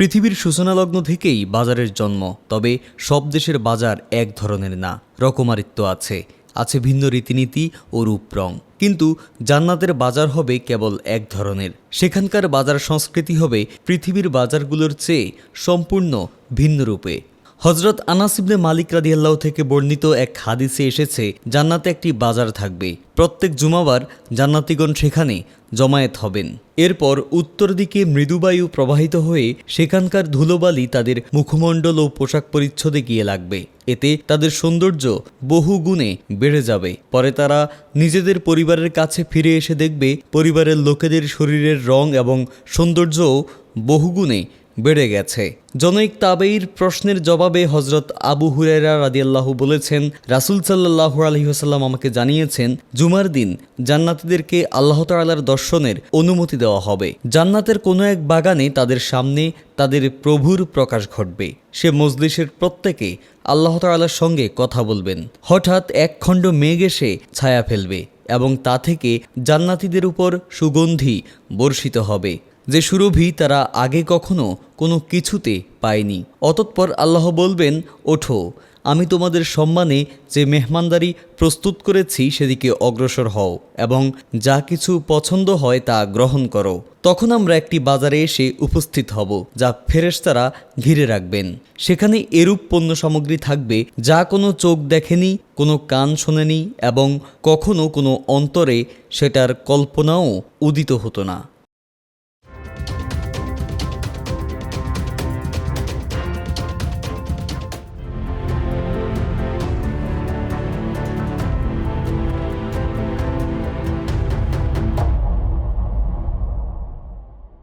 পৃথিবীর সূচনালগ্ন থেকেই বাজারের জন্ম, তবে সব দেশের বাজার এক ধরনের না, রকমারিত্ব আছে আছে ভিন্ন রীতিনীতি ও রূপরং কিন্তু জান্নাতের বাজার হবে কেবল এক ধরনের, সেখানকার বাজার সংস্কৃতি হবে পৃথিবীর বাজারগুলোর চেয়ে সম্পূর্ণ ভিন্ন রূপে। হজরত আনাস ইবনে মালিক রাদিয়াল্লাহ থেকে বর্ণিত এক হাদিসে এসেছে, জান্নাতে একটি বাজার থাকবে, প্রত্যেক জুমাবার জান্নাতিগণ সেখানে জমায়েত হবেন। এরপর উত্তর দিকে মৃদুবায়ু প্রবাহিত হয়ে সেখানকার ধুলোবালি তাদের মুখমণ্ডল ও পোশাক পরিচ্ছদে গিয়ে লাগবে। এতে তাদের সৌন্দর্য বহু গুণে বেড়ে যাবে। পরে তারা নিজেদের পরিবারের কাছে ফিরে এসে দেখবে, পরিবারের লোকেদের শরীরের রং এবং সৌন্দর্যও বহুগুণে বেড়ে গেছে। জনৈক তাবেইর প্রশ্নের জবাবে হজরত আবু হুরাইরা রাদিয়াল্লাহু বলেছেন, রাসুল সাল্লাহ আলহিহাসাল্লাম আমাকে জানিয়েছেন, জুমার দিন জান্নাতীদেরকে আল্লাহ তাআলার দর্শনের অনুমতি দেওয়া হবে। জান্নাতের কোনো এক বাগানে তাদের সামনে তাদের প্রভুর প্রকাশ ঘটবে। সে মজলিসের প্রত্যেকে আল্লাহ তাআলার সঙ্গে কথা বলবেন। হঠাৎ এক খণ্ড মেঘ এসে ছায়া ফেলবে এবং তা থেকে জান্নাতীদের উপর সুগন্ধি বর্ষিত হবে। যে সুরভি তারা আগে কখনো কোনো কিছুতে পায়নি। অতঃপর আল্লাহ বলবেন, ওঠো, আমি তোমাদের সম্মানে যে মেহমানদারি প্রস্তুত করেছি সেদিকে অগ্রসর হও এবং যা কিছু পছন্দ হয় তা গ্রহণ করো। তখন আমরা একটি বাজারে এসে উপস্থিত হব, যা ফেরেশতারা ঘিরে রাখবেন। সেখানে এরূপ পণ্য সামগ্রী থাকবে, যা কোনো চোখ দেখেনি, কোনো কান শোনেনি এবং কখনো কোনো অন্তরে সেটার কল্পনাও উদিত হতো না।